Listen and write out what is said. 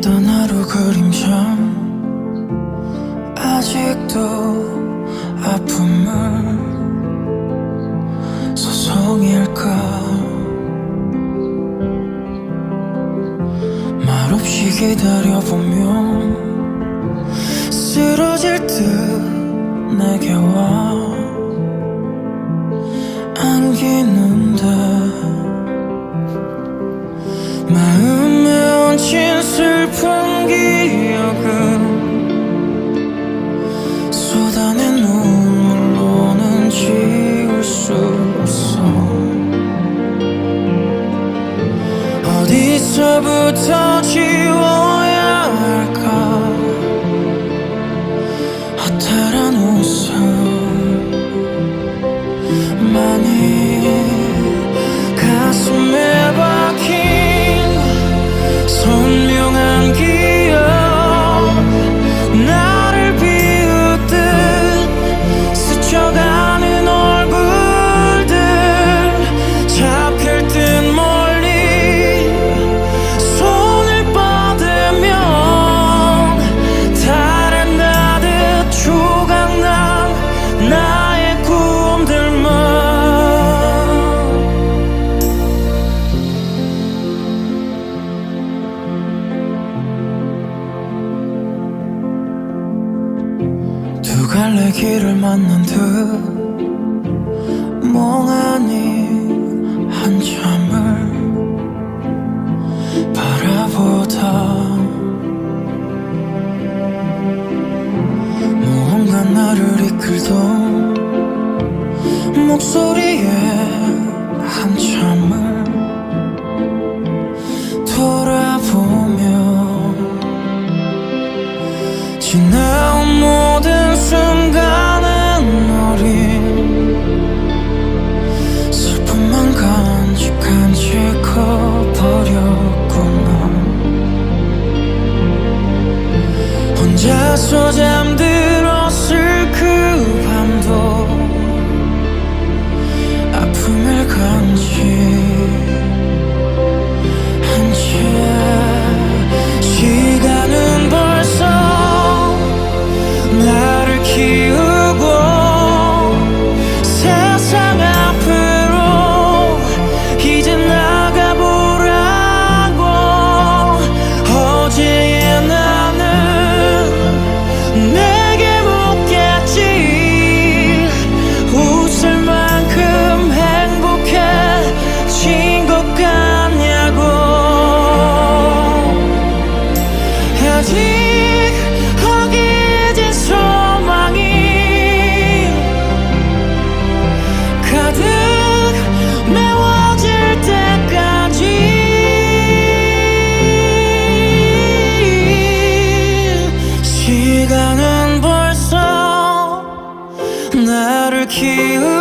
길었던 하루 그림자 아직도 아픔을 소송일까? 말없이 기다려보면 쓰러질 듯 내게 와. 안기는 trouble taught you 길을 만난 듯 멍하니 한참을 바라보다 무언가 나를 이끌던 목소리에 한참을 돌아보며 지나온 모든 순간 혼자서 잠들었을 그 밤도 아픔을 간직 kill